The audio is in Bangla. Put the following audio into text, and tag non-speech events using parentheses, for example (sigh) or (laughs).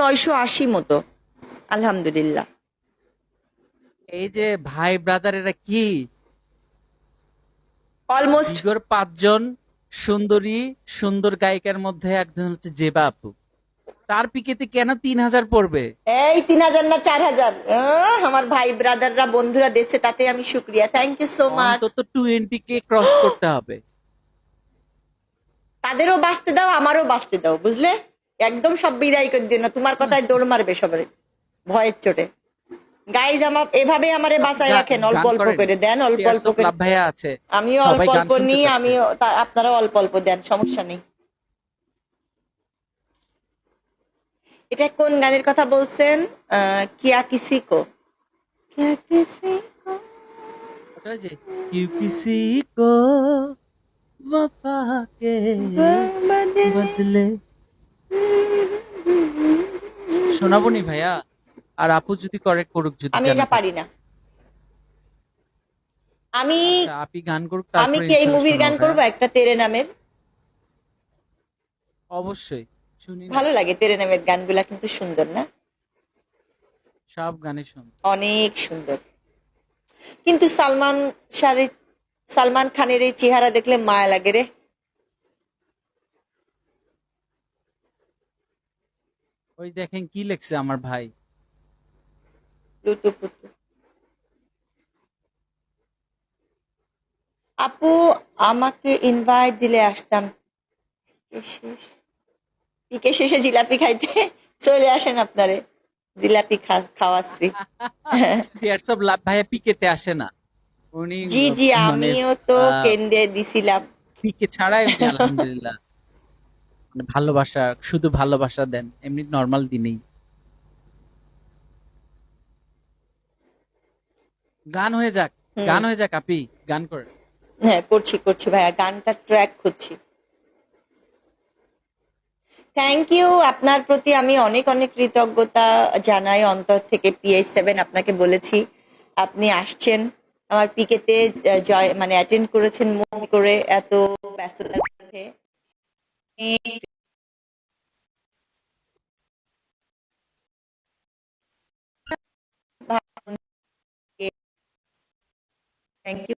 নয়শো আশি মতো। আলহামদুলিল্লাহ। এই যে ভাই ব্রাদার এরা কি? অলমোস্ট পাঁচজন সুন্দরী সুন্দর গায়িকার মধ্যে একজন হচ্ছে জেবা আপু। তার পিকেতে কেন তিন হাজার পড়বে? এই তিন হাজার না চার হাজার? আমার ভাই ব্রাদাররা বন্ধুরা দেশে তাতে আমি শুক্রিয়া। থ্যাংক ইউ সো মাচ অন্তত টোয়েন্টি কে ক্রস করতে হবে। তাদেরও বাঁচতে দাও আমারও বাঁচতে দাও বুঝলে? একদম সব বিদায় করে দিও না। তোমার কথায় দৌড় মারবে সবাই। ভয়ের চোটে। গাইজ জামা এভাবে আমারে বাঁচায় রাখেন অল্প অল্প করে দেন অল্প অল্প করে। আমিও অল্প অল্প নিই আমি আপনারা অল্প অল্প দেন সমস্যা নেই। এটা কোন গানের কথা বলছেন? কিয়া কিসি কো? কিয়া কিসি কো? কিসি কো? বাপাকে বদলে শোনাবো নি ভাইয়া? আর আপু যদি করে করুক যদি আমি এটা পারি না। আমি আচ্ছা, আপনি গান করুক আমি কি এই মুভির গান করব? একটা তেরে নামের? অবশ্যই শুনি ভালো লাগে তেরে নামের গানগুলা কিন্তু সুন্দর না? সব গানে শুন অনেক সুন্দর। কিন্তু সালমান শাহের সালমান খানের এই চেহারা দেখলে মায়া লাগে রে। ওই দেখেন কি লেখছে আমার ভাই। আপু আমাকে ইনভাইট দিলে আসতাম। পিকে শেষে? জিলাপি খাইতে? চলে আসেন আপনারে। জিলাপি খাওয়াচ্ছি। (laughs) অফ লাভ ভাইয়া পিকেতে আসে না। উনি জি জি মানে, আমিও তো কেন্দ্রে দিছিলাম। পিকে ছাড়াই আলহামদুলিল্লাহ। মানে ভালোবাসা শুধু ভালোবাসা দেন এমনি নর্মাল দিনেই। গান হয়ে যাক গান হয়ে যাক আপি গান করে। হ্যাঁ করছি করছি ভাইয়া গানটা ট্র্যাক করছি। থ্যাংক ইউ আপনার প্রতি আমি অনেক অনেক কৃতজ্ঞতা জানাই অন্তর থেকে পিএইচ সেভেন আপনাকে বলেছি আপনি আসছেন। আমার পিকেতে জয় মানে অ্যাটেন্ড করেছেন মন করে এত ব্যস্ততার মধ্যে। Thank you